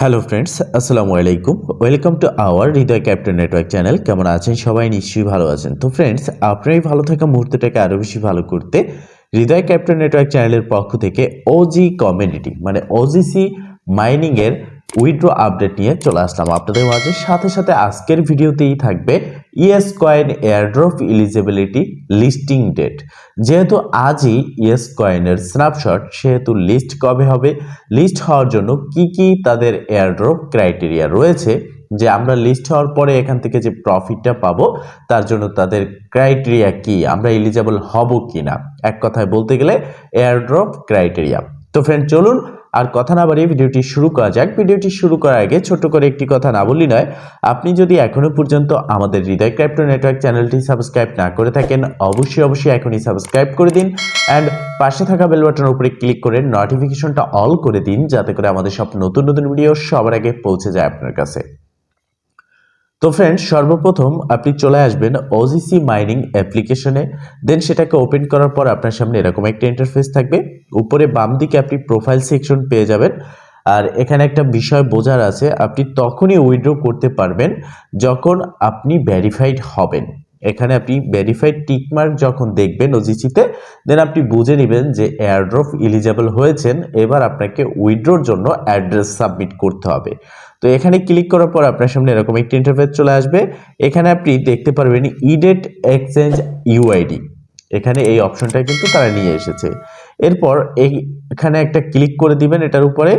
Hello friends আসসালামু আলাইকুম welcome to our Hridoy captain network channel কেমন আছেন? সবাই নিশ্চয়ই ভালো আছেন। তো ফ্রেন্ডস আপনার এই ভালো থাকা মুহূর্তটাকে আরও বেশি ভালো করতে হৃদয় ক্যাপ্টেন নেটওয়ার্ক চ্যানেলের পক্ষ থেকে ওজি কমিউনিটি মানে ওজিসি মাইনিংয়ের উইড্রো আপডেট নিয়ে চলে আসলাম আপনাদের মাঝে। সাথে সাথে আজকের ভিডিওতেই থাকবে yes coin airdrop eligibility listing date যেহেতু আজই ইয়েস কয়েনের স্ন্যাপশট সেহেতু লিস্ট কবে হবে? লিস্ট হওয়ার জন্য কি কি তাদের এয়ারড্রপ ক্রাইটেরিয়া রয়েছে, যে আমরা লিস্ট হওয়ার পরে এখান থেকে যে প্রফিটটা পাবো, তার জন্য তাদের ক্রাইটেরিয়া কি? আমরা এলিজেবল হব কি না এক কথায় বলতে গেলে এয়ারড্রপ ক্রাইটেরিয়া তো ফ্রেন্ড চলুন আর কথা না বাড়িয়ে ভিডিওটি শুরু করা যাক। ভিডিওটি শুরু করার আগে ছোট করে একটি কথা না বললি নয়, আপনি যদি এখনও পর্যন্ত আমাদের হৃদয় ক্রাইপ্টো নেটওয়ার্ক চ্যানেলটি সাবস্ক্রাইব না করে থাকেন, অবশ্যই অবশ্যই এখনই সাবস্ক্রাইব করে দিন অ্যান্ড পাশে থাকা বেল উপরে ক্লিক করে নোটিফিকেশনটা অল করে দিন, যাতে করে আমাদের সব নতুন নতুন ভিডিও সবার আগে পৌঁছে যায় আপনার কাছে। তো ফ্রেন্ডস সর্বপ্রথম আপনি চলে আসবেন ওজিসি মাইনিং অ্যাপ্লিকেশনে দেন সেটাকে ওপেন করার পর আপনার সামনে এরকম একটা ইন্টারফেস থাকবে। উপরে বাম দিকে আপনি প্রোফাইল সেকশন পেয়ে যাবেন। আর এখানে একটা বিষয় বোঝার আছে, আপনি তখনই উইড্রো করতে পারবেন যখন আপনি ভেরিফাইড হবেন। এখানে আপনি ভেরিফাইড টিকমার্ক যখন দেখবেন ওজিসিতে দেন আপনি বুঝে নেবেন যে এয়ারড্রপ ইলিজেবল হয়েছেন, এবার আপনাকে উইড্রোর জন্য অ্যাড্রেস সাবমিট করতে হবে। তো এখানে ক্লিক করার পর আপনার সামনে এরকম একটি ইন্টারফেস চলে আসবে। এখানে আপনি দেখতে পারবেন ইডেট এক্সচেঞ্জ ইউআইডি এখানে এই অপশনটা কিন্তু তারা নিয়ে এসেছে। এরপর এই এখানে একটা ক্লিক করে দিবেন এটার উপরে।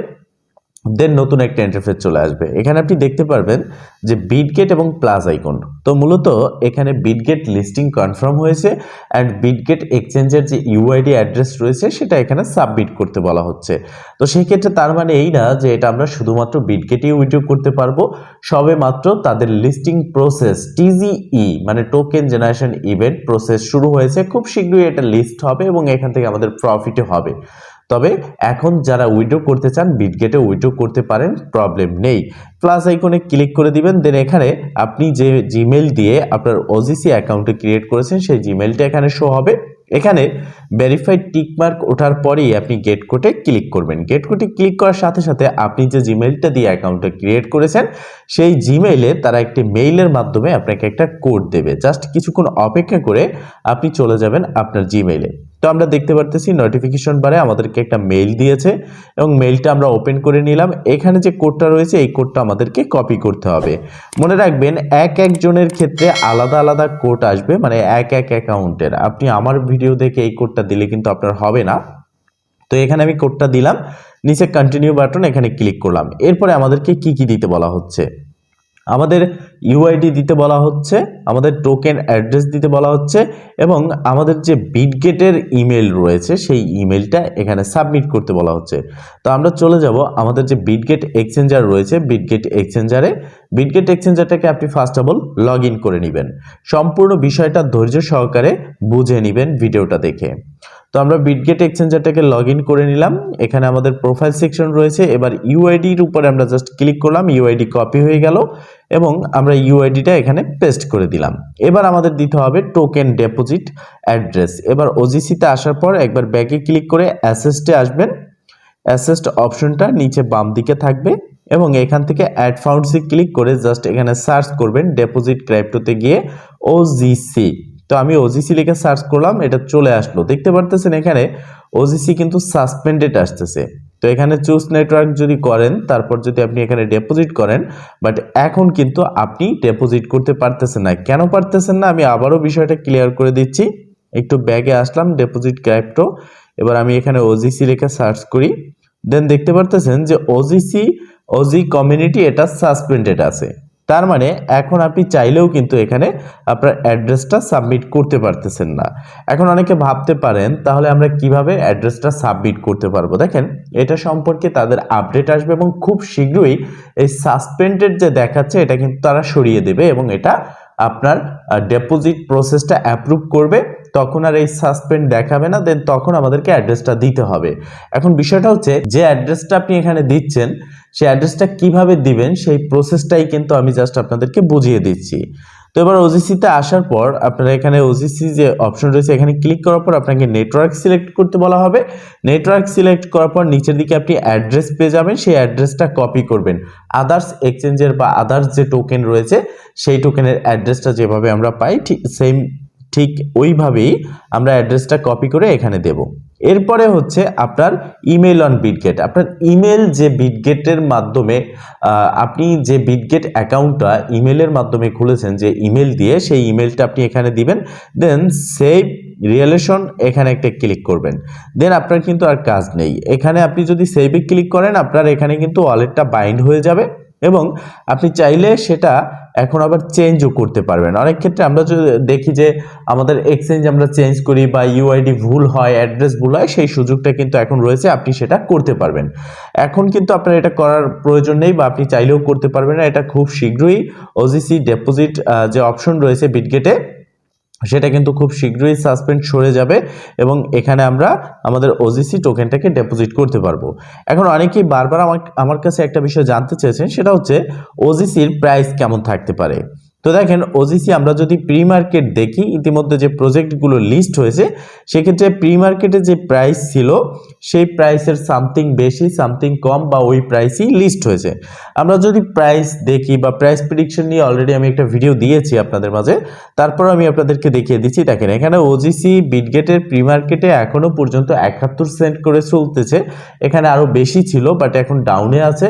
দেন নতুন একটা ইন্টারফেস চলে আসবে। এখানে আপনি দেখতে পারবেন যে বিটগেট এবং প্লাস আইকন তো মূলত এখানে বিটগেট লিস্টিং কনফার্ম হয়েছে অ্যান্ড বিটগেট এক্সচেঞ্জের যে ইউআইডি অ্যাড্রেস রয়েছে, সেটা এখানে সাবমিট করতে বলা হচ্ছে। তো সেই ক্ষেত্রে তার মানে এই না যে এটা আমরা শুধুমাত্র বিটগেটেই উইড্রো করতে পারব, সবে মাত্র তাদের লিস্টিং প্রসেস টিজিই মানে টোকেন জেনারেশন ইভেন্ট প্রসেস শুরু হয়েছে। খুব শীঘ্রই এটা লিস্ট হবে এবং এখান থেকে আমাদের প্রফিটও হবে। তবে এখন যারা উইড্রো করতে চান বিটগেটে উইড্রো করতে পারেন প্রবলেম নেই। প্লাস আইকনে ক্লিক করে দিবেন দেন এখানে আপনি যে জিমেল দিয়ে আপনার ওজিসি অ্যাকাউন্টে ক্রিয়েট করেছেন, সেই জিমেলটা এখানে শো হবে। এখানে ভেরিফাইড টিকমার্ক ওঠার পরেই আপনি গেট কোটে ক্লিক করবেন। গেট কোটে ক্লিক করার সাথে সাথে আপনি যে জিমেইলটা দিয়ে অ্যাকাউন্টটা ক্রিয়েট করেছেন, সেই জিমেইলে তারা একটি মেইলের মাধ্যমে আপনাকে একটা কোড দেবে। জাস্ট কিছুক্ষণ অপেক্ষা করে আপনি চলে যাবেন আপনার জিমেইলে তো আমরা দেখতে পারতেছি নোটিফিকেশন বারে আমাদেরকে একটা মেইল দিয়েছে এবং মেইলটা আমরা ওপেন করে নিলাম। এখানে যে কোডটা রয়েছে, এই কোডটা আমাদেরকে কপি করতে হবে। মনে রাখবেন, এক একজনের ক্ষেত্রে আলাদা আলাদা কোড আসবে মানে এক এক অ্যাকাউন্টের আপনি আমার দেখে এই কোডটা দিলে কিন্তু আপনার হবে না। তো এখানে আমি কোডটা দিলাম, নিচে কন্টিনিউ বাটন এখানে ক্লিক করলাম। এরপরে আমাদেরকে কি কি দিতে বলা হচ্ছে? আমাদের ইউআইডি দিতে বলা হচ্ছে, আমাদের টোকেন অ্যাড্রেস দিতে বলা হচ্ছে, এবং আমাদের যে বিটগেটের ইমেল রয়েছে, সেই ইমেলটা এখানে সাবমিট করতে বলা হচ্ছে। তো আমরা চলে যাব আমাদের যে বিটগেট এক্সচেঞ্জার রয়েছে বিটগেট এক্সচেঞ্জারে বিটগেট এক্সচেঞ্জারটাকে আপনি ফার্স্ট অফ অল লগ করে নেবেন। সম্পূর্ণ বিষয়টা ধৈর্য সহকারে বুঝে নেবেন ভিডিওটা দেখে। তো আমরা বিটগেট এক্সচেঞ্জারটাকে লগ ইন করে নিলাম। এখানে আমাদের প্রোফাইল সেকশন রয়েছে। এবার ইউআইডির উপরে আমরা জাস্ট ক্লিক করলাম। ইউআইডি কপি হয়ে গেল এবং আমরা ইউআইডিটা এখানে পেস্ট করে দিলাম। এবার আমাদের দিতে হবে টোকেন ডেপোজিট অ্যাড্রেস এবার ওজিসিতে আসার পর একবার ব্যাকে ক্লিক করে অ্যাসেস্টে আসবেন। অ্যাসেস্ট অপশনটা নিচে বাম দিকে থাকবে এবং এখান থেকে অ্যাড ফাউন্ডসে ক্লিক করে জাস্ট এখানে সার্চ করবেন ডেপোজিট ক্রাইপ্টোতে গিয়ে ওজিসি তো আমি ওজিসি লিখে সার্চ করলাম, এটা চলে আসলো। দেখতে পারতেছেন এখানে ওজিসি কিন্তু সাসপেন্ডেড আসতেছে। তো এখানে চুজ নেটওয়ার্ক যদি করেন, তারপর যদি আপনি এখানে ডেপোজিট করেন বাট এখন কিন্তু আপনি ডেপোজিট করতে পারতেছেন না। কেন পারতেছেন না? আমি আবারও বিষয়টা ক্লিয়ার করে দিচ্ছি। একটু ব্যাগে আসলাম ডেপোজিট ক্রাইপ্টো এবার আমি এখানে ওজিসি লিখে সার্চ করি। দেন দেখতে পারতেছেন যে ওজিসি ওজি কমিউনিটি এটা সাসপেন্ডেড আছে। তার মানে এখন আপনি চাইলেও কিন্তু এখানে আপনার অ্যাড্রেসটা সাবমিট করতে পারতেছেন না। এখন অনেকে ভাবতে পারেন, তাহলে আমরা কীভাবে অ্যাড্রেসটা সাবমিট করতে পারব? দেখেন, এটা সম্পর্কে তাদের আপডেট আসবে এবং খুব শীঘ্রই এই সাসপেন্ডেড যে দেখাচ্ছে, এটা কিন্তু তারা সরিয়ে দেবে এবং এটা আপনার ডেপোজিট প্রসেসটা অ্যাপ্রুভ করবে। তখন আর এই সাসপেন্ড দেখাবে না দেন তখন আমাদেরকে অ্যাড্রেসটা দিতে হবে। এখন বিষয়টা হচ্ছে, যে অ্যাড্রেসটা আপনি এখানে দিচ্ছেন, সেই অ্যাড্রেসটা কীভাবে দিবেন, সেই প্রসেসটাই কিন্তু আমি জাস্ট আপনাদেরকে বুঝিয়ে দিচ্ছি। তো এবার ওজিসিতে আসার পর, আপনারা এখানে ওজিসি যে অপশন রয়েছে, এখানে ক্লিক করার পর আপনাকে নেটওয়ার্ক সিলেক্ট করতে বলা হবে। নেটওয়ার্ক সিলেক্ট করার পর নিচের দিকে আপনি অ্যাড্রেস পেয়ে যাবেন, সেই অ্যাড্রেসটা কপি করবেন। আদার্স এক্সচেঞ্জের বা আদার্স যে টোকেন রয়েছে, সেই টোকেনের অ্যাড্রেসটা যেভাবে আমরা পাই, ঠিক সেম ঠিক ওইভাবেই আমরা অ্যাড্রেসটা কপি করে এখানে দেব। এরপরে হচ্ছে আপনার ইমেল অন বিটগেট আপনার ইমেল যে বিটগেটের মাধ্যমে আপনি যে বিটগেট অ্যাকাউন্টটা ইমেলের মাধ্যমে খুলেছেন, যে ইমেল দিয়ে সেই ইমেলটা আপনি এখানে দিবেন দেন সেভ রিয়েলেশন এখানে একটা ক্লিক করবেন। দেন আপনার কিন্তু আর কাজ নেই। এখানে আপনি যদি সেভে ক্লিক করেন, আপনার এখানে কিন্তু ওয়ালেটটা বাইন্ড হয়ে যাবে এবং আপনি চাইলে সেটা এখন আবার চেঞ্জও করতে পারবেন। অনেক ক্ষেত্রে আমরা যদি দেখি যে আমাদের এক্সচেঞ্জ আমরা চেঞ্জ করি বা ইউআইডি ভুল হয় অ্যাড্রেস ভুল হয়, সেই সুযোগটা কিন্তু এখন রয়েছে, আপনি সেটা করতে পারবেন। এখন কিন্তু আপনার এটা করার প্রয়োজন নেই বা আপনি চাইলেও করতে পারবেন না। এটা খুব শীঘ্রই ওজিসি ডেপোজিট যে অপশন রয়েছে বিটগেটে সেটা কিন্তু খুব শীঘ্রই সাসপেন্ড সরে যাবে এবং এখানে আমরা আমাদের ওজিসি টোকেনটাকে ডেপোজিট করতে পারব। এখন অনেকেই বারবার আমার আমার কাছে একটা বিষয় জানতে চেয়েছেন, সেটা হচ্ছে ওজিসির প্রাইস কেমন থাকতে পারে? তো দেখেন ওজিসি আমরা যদি প্রি মার্কেট দেখি, ইতিমধ্যে যে প্রজেক্টগুলো লিস্ট হয়েছে, সেক্ষেত্রে প্রি মার্কেটে যে প্রাইস ছিল, সেই প্রাইসের সামথিং বেশি সামথিং কম বা ওই প্রাইসই লিস্ট হয়েছে। আমরা যদি প্রাইস দেখি বা প্রাইস প্রিডিকশন নিয়ে অলরেডি আমি একটা ভিডিও দিয়েছি আপনাদের মাঝে, তারপর আমি আপনাদেরকে দেখিয়ে দিচ্ছি, দেখেন, এখানে ওজিসি বিটগেটের প্রি মার্কেটে এখনও পর্যন্ত একাত্তর সেন্ট করে চলতেছে। এখানে আরও বেশি ছিল বাট এখন ডাউনে আছে,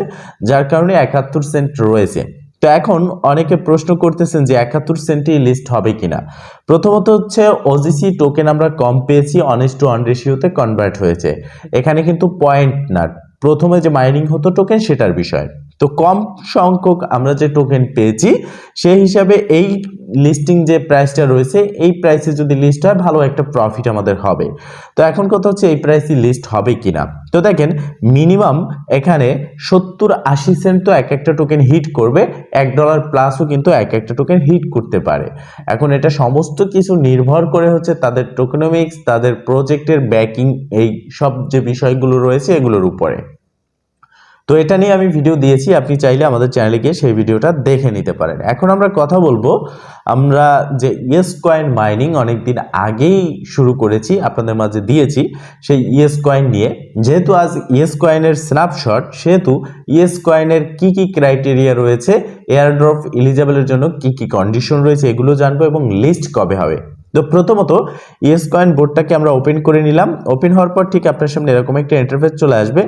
যার কারণে একাত্তর সেন্ট রয়েছে। তো এখন অনেকে প্রশ্ন করতেছেন যে একাত্তর সেন্টি লিস্ট হবে কিনা। প্রথমত হচ্ছে ওজিসি টোকেন আমরা কম পেয়েছি অনেস্ট টু অন রেশিওতে কনভার্ট হয়েছে। এখানে কিন্তু পয়েন্ট না। প্রথমে যে মাইনিং হতো টোকেন সেটার বিষয়। তো কম সংখ্যক আমরা যে টোকেন পেয়েছি, সেই হিসাবে এই লিস্টিং যে প্রাইসটা রয়েছে, এই প্রাইসে যদি লিস্ট হয়, ভালো একটা প্রফিট আমাদের হবে। তো এখন কথা হচ্ছে এই প্রাইসই লিস্ট হবে কিনা। তো দেখেন মিনিমাম এখানে সত্তর আশি সেন্ট তো এক একটা টোকেন হিট করবে, এক ডলার প্লাসও কিন্তু এক একটা টোকেন হিট করতে পারে। এখন এটা সমস্ত কিছু নির্ভর করে হচ্ছে তাদের টোকেনমিক্স তাদের প্রজেক্টের ব্যাকিং এই সব যে বিষয়গুলো রয়েছে, এগুলোর উপরে। তো এটা নিয়ে আমি ভিডিও দিয়েছি, আপনি চাইলে আমাদের চ্যানেলে গিয়ে সেই ভিডিওটা দেখে নিতে পারেন। এখন আমরা কথা বলব, আমরা যে ইয়েস কয়েন মাইনিং অনেকদিন আগেই শুরু করেছি, আপনাদের মাঝে দিয়েছি, সেই ইয়েস কয়েন নিয়ে। যেহেতু আজ ইয়েস কয়েনের স্ন্যাপশট সেহেতু ইয়েস কয়েনের কি কি ক্রাইটেরিয়া রয়েছে এয়ারড্রপ এলিজেবলের জন্য কি কি কন্ডিশন রয়েছে, এগুলো জানব এবং লিস্ট কবে হবে। তো প্রথমত ইয়েস কয়েন বোর্ডটাকে আমরা ওপেন করে নিলাম। ওপেন হওয়ার পর ঠিক আপনার সামনে এরকম একটা ইন্টারফেস চলে আসবে।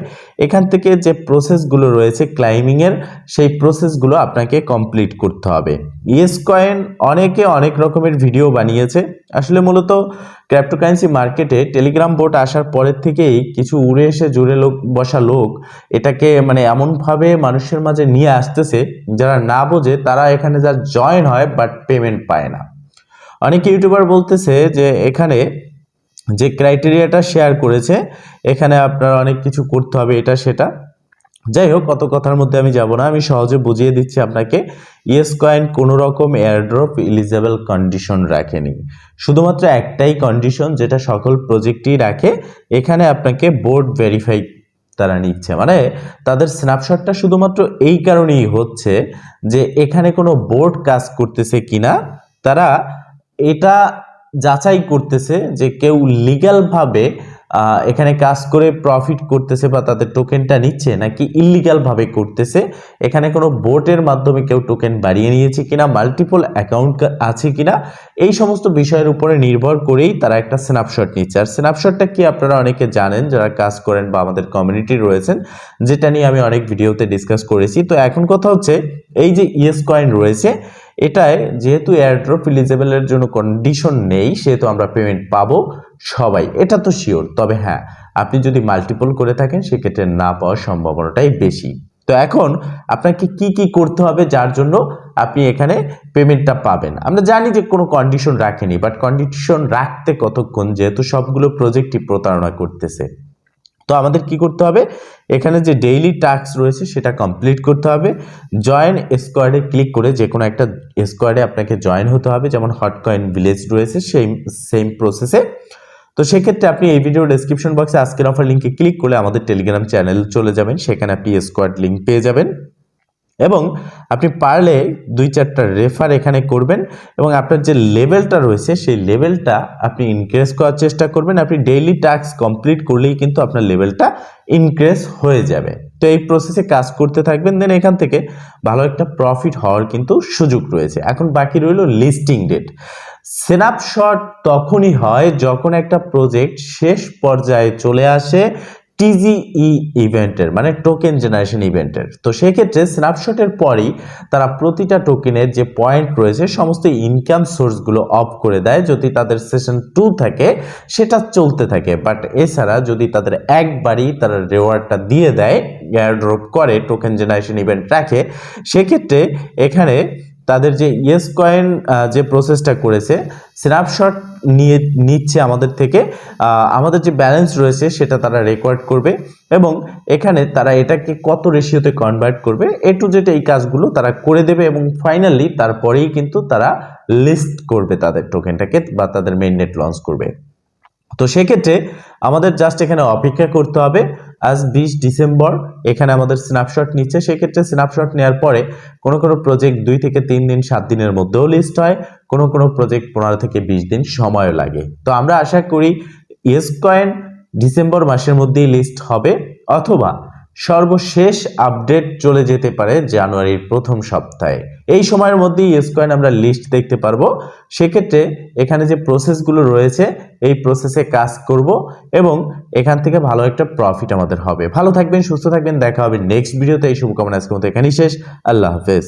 এখান থেকে যে প্রসেসগুলো রয়েছে ক্লাইমিংয়ের সেই প্রসেসগুলো আপনাকে কমপ্লিট করতে হবে। ইয়েস কয়েন অনেকে অনেক রকমের ভিডিও বানিয়েছে। আসলে মূলত ক্র্যাপ্টোকারেন্সি মার্কেটে টেলিগ্রাম বোর্ড আসার পরের থেকেই কিছু উড়ে এসে জুড়ে লোক, বসা লোক এটাকে মানে এমনভাবে মানুষের মাঝে নিয়ে আসতেছে, যারা না বোঝে তারা এখানে যা জয়েন হয় বাট পেমেন্ট পায় না। অনেক ইউটিউবার বলতেছে যে এখানে যে ক্রাইটেরিয়াটা শেয়ার করেছে, এখানে আপনার অনেক কিছু করতে হবে, এটা, সেটা। যাই হোক কত কথার মধ্যে আমি যাব না, আমি সহজে বুঝিয়ে দিচ্ছি আপনাকে। ইয়েস কয়েন কোনো রকম এয়ারড্রপ ইলিজেবল কন্ডিশন রাখেনি। শুধুমাত্র একটাই কন্ডিশন যেটা সকল প্রজেক্টই রাখে, এখানে আপনাকে বোর্ড ভেরিফাই তারা নিচ্ছে। মানে তাদের স্ন্যাপশটটা শুধুমাত্র এই কারণেই হচ্ছে যে এখানে কোনো বোর্ড কাজ করতেছে কিনা, তারা এটা যাচাই করতেছে যে কেউ লিগ্যালভাবে এখানে কাজ করে প্রফিট করতেছে বা তাদের টোকেনটা নিচ্ছে নাকি ইলিগ্যালভাবে করতেছে, এখানে কোনো বোটের মাধ্যমে কেউ টোকেন বাড়িয়ে নিয়েছে কিনা মাল্টিপল অ্যাকাউন্ট আছে কিনা, এই সমস্ত বিষয়ের উপরে নির্ভর করেই তারা একটা স্ন্যাপশট নিচ্ছে। আর স্ন্যাপশটটা কি আপনারা অনেকে জানেন, যারা কাজ করেন বা আমাদের কমিউনিটি রয়েছেন, যেটা নিয়ে আমি অনেক ভিডিওতে ডিসকাস করেছি। তো এখন কথা হচ্ছে, এই যে ইয়েস কয়েন রয়েছে, এটায় যেহেতু এয়ারড্রপ ইলিজেবলের জন্য কন্ডিশন নেই, সেহেতু আমরা পেমেন্ট পাবো। সবাই, এটা তো শিওর তবে হ্যাঁ আপনি যদি মাল্টিপল করে থাকেন, সেক্ষেত্রে না পাওয়ার সম্ভাবনাটাই বেশি। তো এখন আপনাকে কি কি করতে হবে, যার জন্য আপনি এখানে পেমেন্টটা পাবেন? আমরা জানি যে কোনো কন্ডিশন রাখেনি বাট কন্ডিশন রাখতে কতক্ষণ, যেহেতু সবগুলো প্রজেক্টই প্রতারণা করতেছে। তো আমাদের কি করতে হবে, এখানে যে ডেইলি টাস্ক রয়েছে, সেটা কমপ্লিট করতে হবে। জয়েন স্কোয়াডে ক্লিক করে যে কোনো একটা স্কোয়াডে আপনাকে জয়েন হতে হবে, যেমন হট কয়েন ভিলেজ রয়েছে, সেই সেম প্রসেসে তো সেক্ষেত্রে আপনি এই ভিডিও ডেসক্রিপশন বক্সে আজকের অফার লিঙ্কে ক্লিক করলে আমাদের টেলিগ্রাম চ্যানেল চলে যাবেন। সেখানে আপনি স্কোয়াড লিঙ্ক পেয়ে যাবেন। এবং আপনি পারলে দুই চারটা রেফার এখানে করবেন এবং আপনার যে লেভেলটা রয়েছে, সেই লেভেলটা আপনি ইনক্রিজ করার চেষ্টা করবেন। আপনি ডেইলি টাস্ক কমপ্লিট করলেই কিন্তু আপনার লেভেলটা ইনক্রিজ হয়ে যাবে। তো এই প্রসেসে কাজ করতে থাকবেন। দেন এখান থেকে ভালো একটা প্রফিট হওয়ার কিন্তু সুযোগ রয়েছে। এখন বাকি রইল লিস্টিং ডেট স্ন্যাপশট তখনই হয় যখন একটা প্রজেক্ট শেষ পর্যায়ে চলে আসে টিজিই ইভেন্টের মানে টোকেন জেনারেশন ইভেন্টের তো সেক্ষেত্রে স্ন্যাপশটের পরই তারা প্রতিটা টোকেনের যে পয়েন্ট রয়েছে, সমস্ত ইনকাম সোর্সগুলো অফ করে দেয় যদি তাদের সেশন টু থাকে, সেটা চলতে থাকে। বাট এছাড়া যদি তাদের একবারই তারা রেওয়ার্ডটা দিয়ে দেয় এয়ারড্রপ করে টোকেন জেনারেশন ইভেন্ট রাখে, সেক্ষেত্রে এখানে তাদের যে ইয়েস কয়েন যে প্রসেসটা করেছে স্ন্যাপশট নিয়ে, নিচ্ছে আমাদের থেকে আমাদের যে ব্যালেন্স রয়েছে সেটা তারা রেকর্ড করবে এবং এখানে তারা এটাকে কত রেশিওতে কনভার্ট করবে এ টু জেড এই কাজগুলো তারা করে দেবে এবং ফাইনালি তারপরেই কিন্তু তারা লিস্ট করবে তাদের টোকেনটাকে বা তাদের মেইন নেট লঞ্চ করবে। তো সেক্ষেত্রে আমাদের জাস্ট এখানে অপেক্ষা করতে হবে। আজ বিশ ডিসেম্বর, এখানে আমাদের স্ন্যাপশট নিচ্ছে। সেক্ষেত্রে স্ন্যাপশট নেওয়ার পরে কোনো কোনো প্রজেক্ট দুই থেকে তিন দিন, সাত দিনের মধ্যেও লিস্ট হয়। কোনো কোনো প্রজেক্ট পনেরো থেকে বিশ দিন সময়ও লাগে। তো আমরা আশা করি ইয়েস কয়েন ডিসেম্বর মাসের মধ্যেই লিস্ট হবে, অথবা সর্বশেষ আপডেট চলে যেতে পারে জানুয়ারির প্রথম সপ্তাহে। এই সময়ের মধ্যেই ইয়েস কয়েন আমরা লিস্ট দেখতে পারব। সেক্ষেত্রে এখানে যে প্রসেসগুলো রয়েছে, এই প্রসেসে কাজ করব এবং এখান থেকে ভালো একটা প্রফিট আমাদের হবে। ভালো থাকবেন, সুস্থ থাকবেন, দেখা হবে নেক্সট ভিডিওতে এই শুভকামনা আজকের মতো এখানেই শেষ। আল্লাহ হাফেজ।